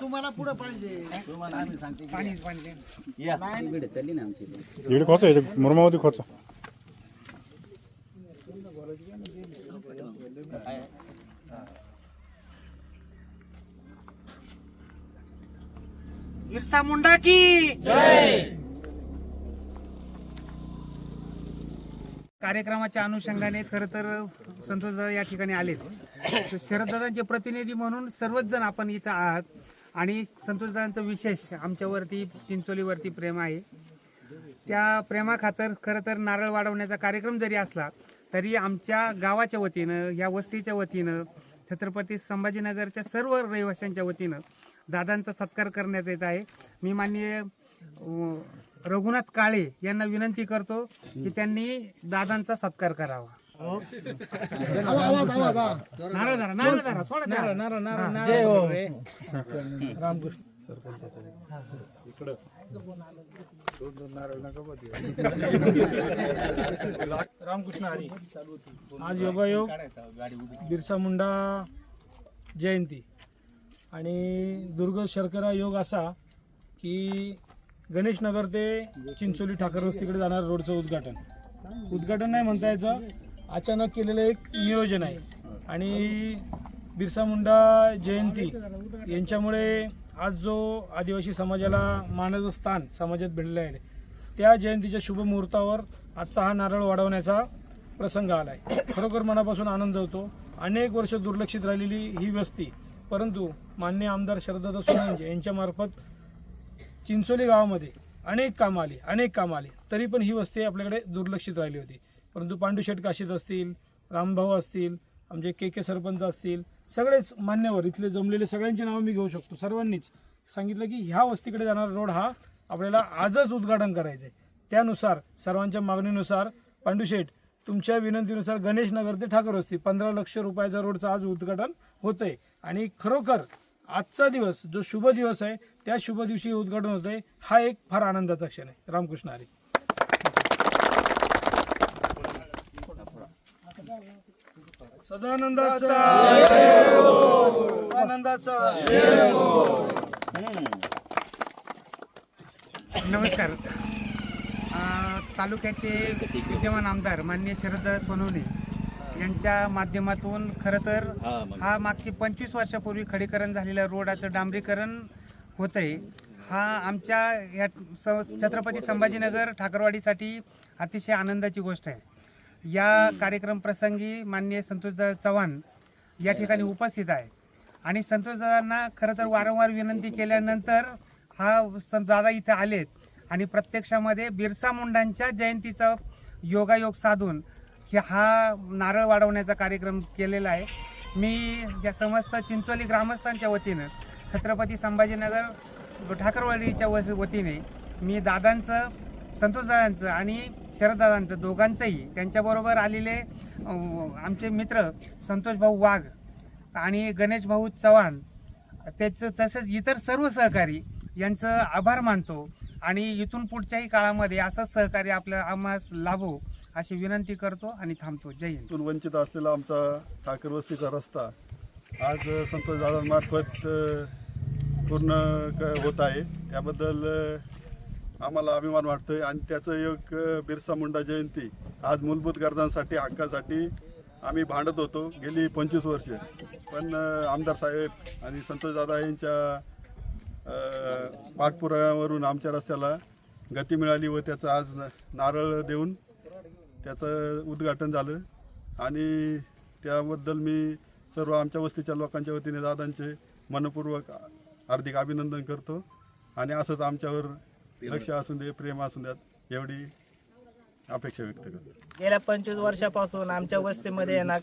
तुम्हाला पुढे पाहिजे. तुम्हाला आम्ही सांगते की या. इकडे खोचा याच्या मुरमामध्ये खोचा. बिरसा मुंडा की? कार्यक्रमाच्या अनुषंगाने खरं तर संतोषदादा या ठिकाणी आले शरददादांचे प्रतिनिधी म्हणून सर्वच जण आपण इथं आहात. आणि संतोषदादांचं विशेष आमच्यावरती चिंचोलीवरती प्रेम आहे. त्या प्रेमाखातर खरं तर नारळ वाढवण्याचा कार्यक्रम जरी असला तरी आमच्या गावाच्या वतीनं या वस्तीच्या वतीनं छत्रपती संभाजीनगरच्या सर्व रहिवाशांच्या वतीनं दादांचा सत्कार करण्यात येत आहे. मी माननीय रघुनाथ काळे यांना विनंती करतो की त्यांनी दादांचा सत्कार करावा. आवाज आवाज हा. नारळ धरा नारळ धरा सोडा नारळ. जय हो रामकृष्ण हरी आज योगायोग बिरसा मुंडा जयंती आणि दुर्ग शर्करा योग असा की गणेशनगर ते चिंचोली ठाकर वस्तीकडे जाणार रोडचं उद्घाटन उद्घाटन नाही म्हणता यायचं अचानक केलेलं एक नियोजन आहे. आणि बिरसा मुंडा जयंती यांच्यामुळे आज जो आदिवासी समाजाला मानाचं स्थान समाजात भेटलेलं आहे त्या जयंतीच्या शुभमुहूर्तावर आजचा हा नारळ वाढवण्याचा प्रसंग आला आहे खरोखर मनापासून आनंद होतो. अनेक वर्ष दुर्लक्षित राहिलेली ही वस्ती परंतु मान्य आमदार शरदत्ता सोनवंजे यांच्यामार्फत चिंचोली गावामध्ये अनेक कामं आली अनेक कामं आली. तरी पण ही वस्ती आपल्याकडे दुर्लक्षित राहिली होती. परंतु पांडुशेठ काशीद असतील रामभाऊ असतील आमचे के के सरपंच असतील सगळेच मान्यवर इथले जमलेले सगळ्यांची नावं मी घेऊ शकतो. सर्वांनीच सांगितलं की ह्या वस्तीकडे जाणारा रोड हा आपल्याला आजच उद्घाटन करायचं आहे त्यानुसार सर्वांच्या मागणीनुसार पांडुशेठ तुमच्या विनंतीनुसार गणेश नगर ते ठाकर वस्ती पंधरा लक्ष रुपयाचा रोडचं आज उद्घाटन होतंय. आणि खरोखर आजचा दिवस जो शुभ दिवस आहे त्या शुभ दिवशी उद्घाटन होतं आहे हा एक फार आनंदाचा क्षण आहे. रामकृष्ण हरी. सदानंदाचा. सदानंदाचा. नमस्कार. अ, तालुक्याचे विद्यमान आमदार मान्य शरद सोनवणे यांच्या माध्यमातून खरं तर हा मागची पंचवीस वर्षापूर्वी खडीकरण झालेल्या रोडाचं डांबरीकरण होत आहे हा आमच्या या स- छत्रपती संभाजीनगर ठाकरवाडीसाठी अतिशय आनंदाची गोष्ट आहे. या कार्यक्रम प्रसंगी माननीय संतोषदा चव्हाण या ठिकाणी उपस्थित आहे. आणि संतोषदादांना खरं तर वारंवार विनंती केल्यानंतर हा दादा इथे आलेत. आणि प्रत्यक्षामध्ये बिरसा मुंडांच्या जयंतीचा योगायोग साधून हे हा नारळ वाढवण्याचा कार्यक्रम केलेला आहे. मी या समस्त चिंचोली ग्रामस्थांच्या वतीनं छत्रपती संभाजीनगर ठाकरवाडीच्या वतीने मी दादांचं संतोषदादांचं आणि शरददादांचं दोघांचंही. त्यांच्याबरोबर आलेले आमचे मित्र संतोष भाऊ वाघ आणि गणेश भाऊ चव्हाण. त्याचं तसेच इतर सर्व सहकारी यांचं आभार मानतो आणि इथून पुढच्याही काळामध्ये असंच सहकार्य आपल्या आम्हास लाभो अशी विनंती करतो आणि थांबतो. जय हिंद. वंचित असलेला आमचा ठाकर वस्तीचा रस्ता आज संतोष दादांमार्फत पूर्ण क- होत आहे. त्याबद्दल आम्हाला अभिमान वाटतोय. आणि त्याचं एक बिरसा मुंडा जयंती आज मूलभूत गरजांसाठी हक्कासाठी आम्ही भांडत होतो गेली पंचवीस वर्ष. पण आमदार साहेब आणि संतोष दादा यांच्या पाठपुराव्यावरून आमच्या रस्त्याला गती मिळाली व त्याचं आज न- नारळ देऊन त्याचं उद्घाटन झालं. आणि त्याबद्दल मी सर्व आमच्या वस्तीच्या लोकांच्या वतीने दादांचे मनपूर्वक हार्दिक अभिनंदन करतो. आणि असंच आमच्यावर लक्ष असू दे प्रेम असू द्यात एवढी अपेक्षा व्यक्त करतो. गेल्या पंचवीस वर्षापासून आमच्या वस्तीमध्ये आहे ना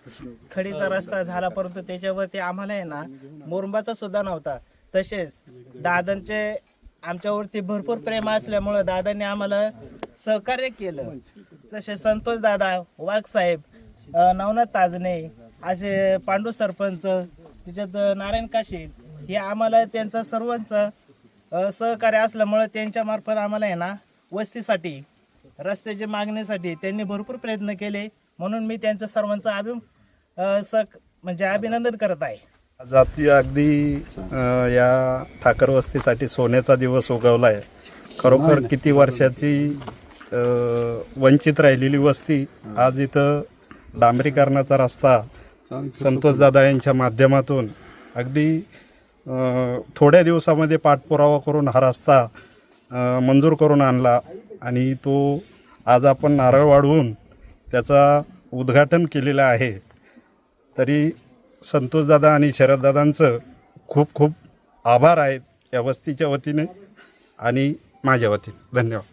खडीचा रस्ता झाला परंतु त्याच्यावरती आम्हाला आहे ना मोरंबाचा सुद्धा नव्हता. तसेच दादांचे आमच्यावरती भरपूर प्रेम असल्यामुळं दादांनी आम्हाला सहकार्य केलं. जसे संतोष दादा वाघ साहेब नवनाथ ताजने असे पांडू सरपंच त्याच्यात नारायण काशी हे आम्हाला त्यांचं सर्वांचं सहकार्य असल्यामुळं त्यांच्या मार्फत आम्हाला आहे ना वस्तीसाठी रस्त्याच्या मागणीसाठी त्यांनी भरपूर प्रयत्न केले. म्हणून मी त्यांचं सर्वांचं अभि सक म्हणजे अभिनंदन करत आहे. जाती अगदी या ठाकर वस्तीसाठी सोन्याचा दिवस उगवला आहे खरोखर किती वर्षाची वंचित राहिलेली वस्ती आज इथं डांबरीकरणाचा रस्ता संतोषदादा यांच्या माध्यमातून अगदी थोड्या दिवसामध्ये पाठपुरावा करून हा रस्ता मंजूर करून आणला आणि तो आज आपण नारळ वाढवून त्याचा उद्घाटन केलेलं आहे. तरी संतोषदादा आणि शरददादांचं खूप खूप आभार आहेत या वस्तीच्या वतीने आणि माझ्या वतीने. धन्यवाद.